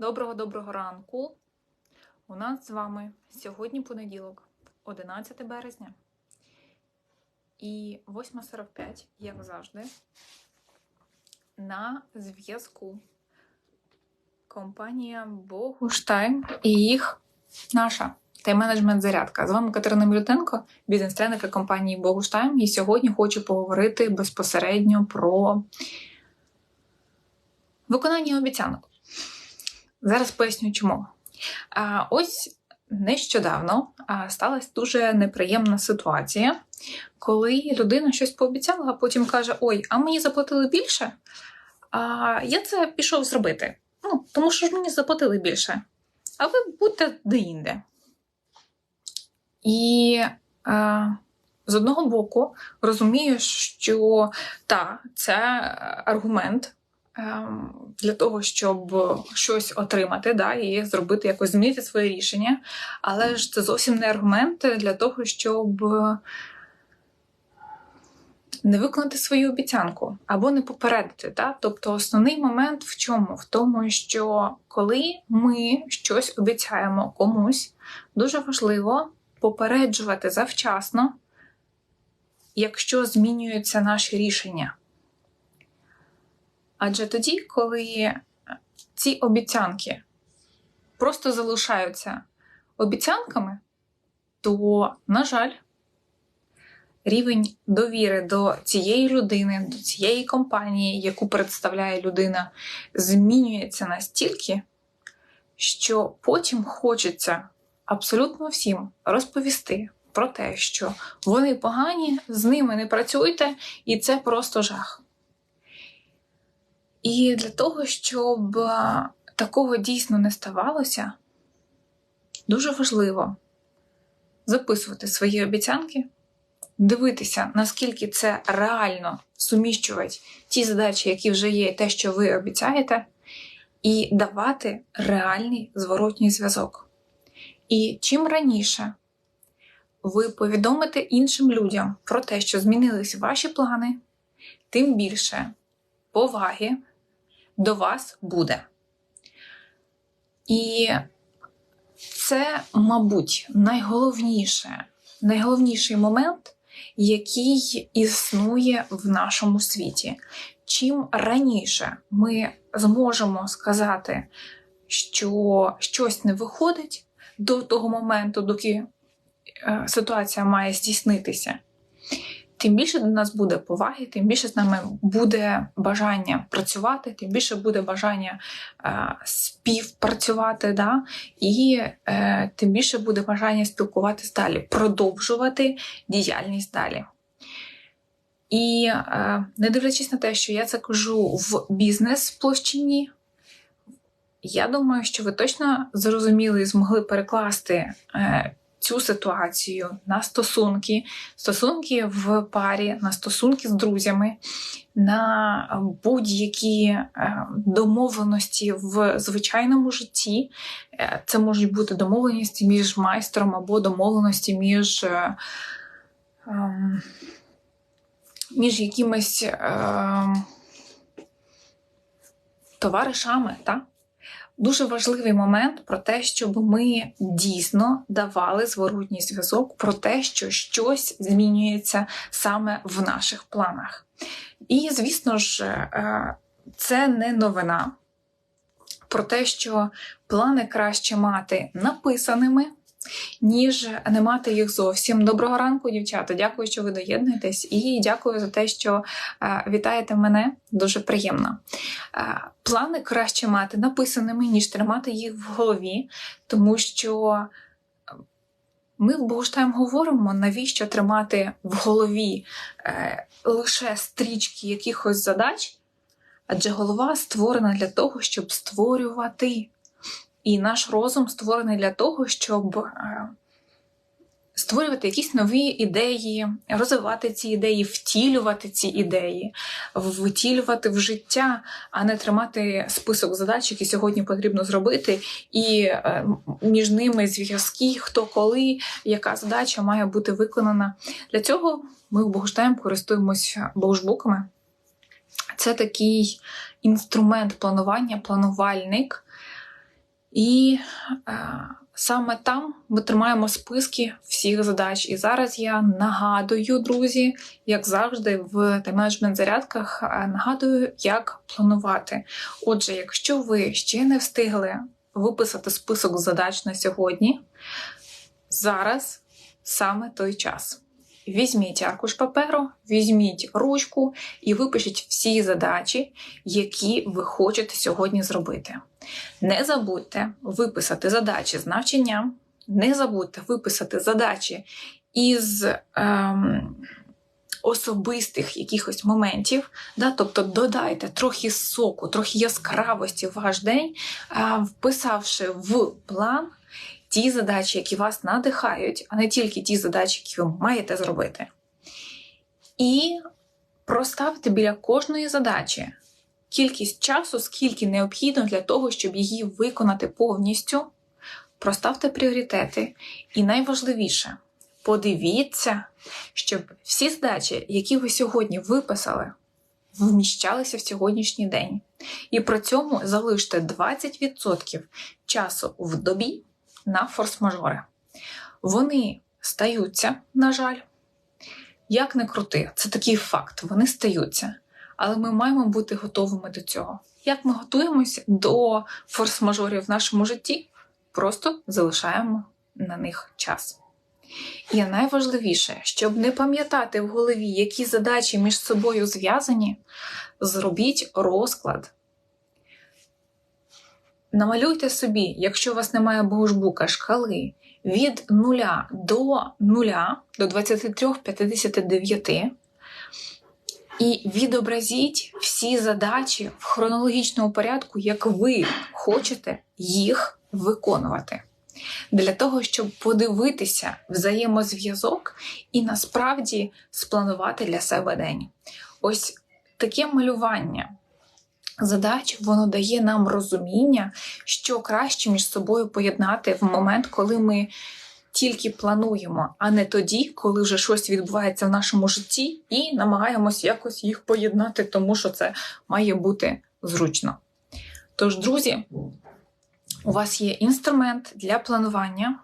Доброго-доброго ранку. У нас з вами сьогодні понеділок, 11 березня. І 8.45, як завжди, на зв'язку компанія Богуштайм і їх наша тайм-менеджмент зарядка. З вами Катерина Мілютенко, бізнес-тренерка компанії Богуштайм. І сьогодні хочу поговорити безпосередньо про виконання обіцянок. Зараз поясню чому. А, Ось нещодавно сталася дуже неприємна ситуація, коли людина щось пообіцяла, а потім каже: Ой, а мені заплатили більше, а я це пішов зробити. Ну, тому що ж мені заплатили більше. А ви будьте деінде. І а, з одного боку розумію, що та, це аргумент для того, щоб щось отримати, да, і зробити якось змінити своє рішення. Але ж це зовсім не аргумент для того, щоб не виконати свою обіцянку або не попередити. Да? Тобто основний момент в чому? В тому, що коли ми щось обіцяємо комусь, дуже важливо попереджувати завчасно, якщо змінюються наші рішення. Адже тоді, коли ці обіцянки просто залишаються обіцянками, то, на жаль, рівень довіри до цієї людини, до цієї компанії, яку представляє людина, змінюється настільки, що потім хочеться абсолютно всім розповісти про те, що вони погані, з ними не працюйте, і це просто жах. І для того, щоб такого дійсно не ставалося, дуже важливо записувати свої обіцянки, дивитися, наскільки це реально суміщувати ті задачі, які вже є, і те, що ви обіцяєте, і давати реальний зворотній зв'язок. І чим раніше ви повідомите іншим людям про те, що змінились ваші плани, тим більше поваги до вас буде. І це, мабуть, найголовніше, найголовніший момент, який існує в нашому світі. Чим раніше ми зможемо сказати, що щось не виходить до того моменту, доки е, ситуація має здійснитися, тим більше до нас буде поваги, тим більше з нами буде бажання працювати, тим більше буде бажання е, співпрацювати, да? і е, тим більше буде бажання спілкуватись далі, продовжувати діяльність далі. І е, не дивлячись на те, що я це кажу в бізнес-площині, я думаю, що ви точно зрозуміли і змогли перекласти е, цю ситуацію на стосунки, стосунки в парі, на стосунки з друзями, на будь-які е, домовленості в звичайному житті. Е, це можуть бути домовленості між майстром або домовленості між. Ем, між якимись е, товаришами, так? Дуже важливий момент про те, щоб ми дійсно давали зворотній зв'язок про те, що щось змінюється саме в наших планах. І, звісно ж, е, це не новина про те, що плани краще мати написаними, ніж не мати їх зовсім. Доброго ранку, дівчата. Дякую, що ви доєднуєтесь, і дякую за те, що е, вітаєте мене. Дуже приємно. Е, плани краще мати написаними, ніж тримати їх в голові, тому що. Ми в Богоштайм говоримо, навіщо тримати в голові е, лише стрічки якихось задач, адже голова створена для того, щоб створювати. І наш розум створений для того, щоб е, створювати якісь нові ідеї, розвивати ці ідеї, втілювати ці ідеї, втілювати в життя, а не тримати список задач, які сьогодні потрібно зробити, і е, між ними зв'язки, хто коли, яка задача має бути виконана. Для цього ми в Богоштайм користуємося богушбуками. Це такий інструмент планування, планувальник І е, саме там ми тримаємо списки всіх задач. І зараз я нагадую, друзі, як завжди, в тайм-менеджмент зарядках е, нагадую, як планувати. Отже, якщо ви ще не встигли виписати список задач на сьогодні, зараз саме той час. Візьміть аркуш паперу, візьміть ручку і випишіть всі задачі, які ви хочете сьогодні зробити. Не забудьте виписати задачі з навчання, не забудьте виписати задачі із ем, особистих якихось моментів, да, тобто додайте трохи соку, трохи яскравості в ваш день, е, вписавши в план ті задачі, які вас надихають, а не тільки ті задачі, які ви маєте зробити. І проставте біля кожної задачі кількість часу, скільки необхідно для того, щоб її виконати повністю. Проставте пріоритети. І найважливіше, подивіться, щоб всі задачі, які ви сьогодні виписали, вміщалися в сьогоднішній день. І при цьому залиште 20% часу в добі на форс-мажори. Вони стаються, на жаль, як не крути, це такий факт, вони стаються. Але ми маємо бути готовими до цього. Як ми готуємося до форс-мажорів в нашому житті? Просто залишаємо на них час. І найважливіше, щоб не пам'ятати в голові, які задачі між собою зв'язані, зробіть розклад Намалюйте собі, якщо у вас немає богушбука, шкали від 0 до 0 до 23-59 і відобразіть всі задачі в хронологічному порядку, як ви хочете їх виконувати. Для того, щоб подивитися взаємозв'язок і насправді спланувати для себе день. Ось таке малювання задач, воно дає нам розуміння, що краще між собою поєднати в момент, коли ми тільки плануємо, а не тоді, коли вже щось відбувається в нашому житті, і намагаємось якось їх поєднати, тому що це має бути зручно. Тож, друзі, у вас є інструмент для планування,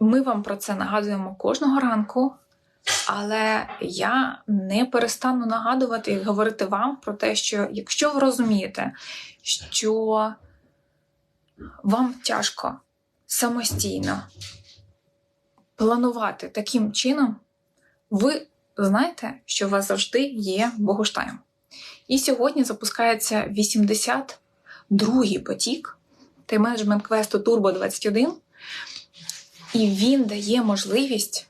ми вам про це нагадуємо кожного ранку. Але я не перестану нагадувати і говорити вам про те, що якщо ви розумієте, що вам тяжко самостійно планувати таким чином, ви знаєте, що у вас завжди є Богуштайм. І сьогодні запускається 82-й потік тайм-менеджмент квесту Turbo 21, і він дає можливість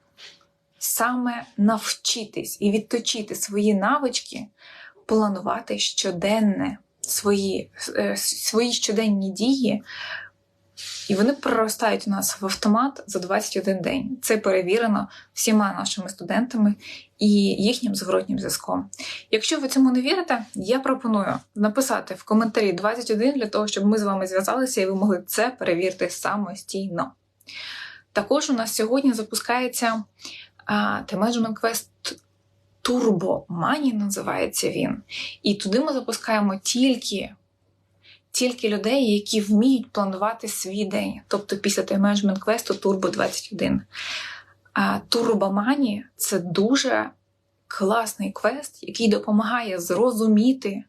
саме навчитись і відточити свої навички, планувати щоденне свої, е, свої щоденні дії. І вони проростають у нас в автомат за 21 день. Це перевірено всіма нашими студентами і їхнім зворотнім зв'язком. Якщо ви цьому не вірите, я пропоную написати в коментарі 21 для того, щоб ми з вами зв'язалися і ви могли це перевірити самостійно. Також у нас сьогодні запускається The Management Quest Turbo Money називається він. І туди ми запускаємо тільки тільки людей, які вміють планувати свій день. Тобто після Time Management Quest Turbo 21. А Turbo Money – це дуже класний квест, який допомагає зрозуміти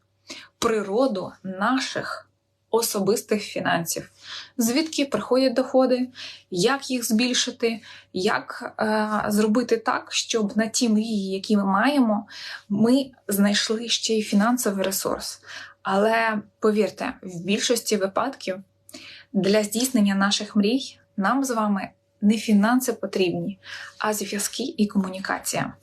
природу наших особистих фінансів, звідки приходять доходи, як їх збільшити, як е, зробити так, щоб на ті мрії, які ми маємо, ми знайшли ще й фінансовий ресурс. Але повірте, в більшості випадків для здійснення наших мрій нам з вами не фінанси потрібні, а зв'язки і комунікація.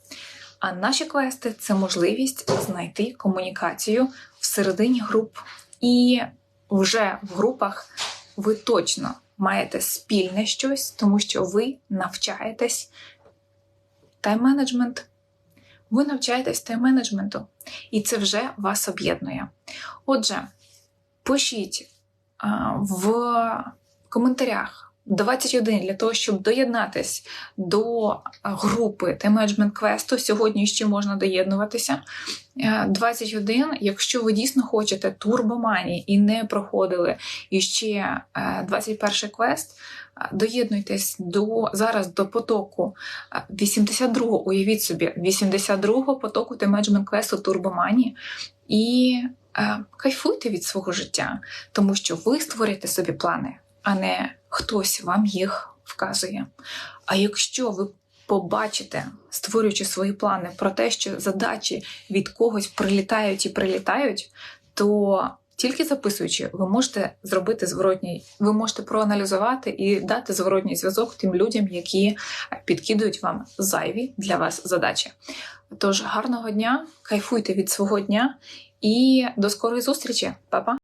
А наші квести це можливість знайти комунікацію всередині груп і вже в групах ви точно маєте спільне щось, тому що ви навчаєтесь тайм-менеджмент. Ви навчаєтесь тайм-менеджменту, і це вже вас об'єднує. Отже, пишіть в коментарях 21 для того, щоб доєднатись до е, групи T-Management Quest. Сьогодні ще можна доєднуватися. Е, 21, якщо ви дійсно хочете турбомані і не проходили іще е, 21 квест, е, доєднуйтесь до зараз до потоку е, 82-го, уявіть собі, 82-го потоку T-Management Quest Турбомані і е, кайфуйте від свого життя, тому що ви створюєте собі плани, а не хтось вам їх вказує. А якщо ви побачите, створюючи свої плани про те, що задачі від когось прилітають і прилітають, то тільки записуючи, ви можете зробити зворотній, ви можете проаналізувати і дати зворотній зв'язок тим людям, які підкидують вам зайві для вас задачі. Тож гарного дня, кайфуйте від свого дня і до скорої зустрічі, Па-па!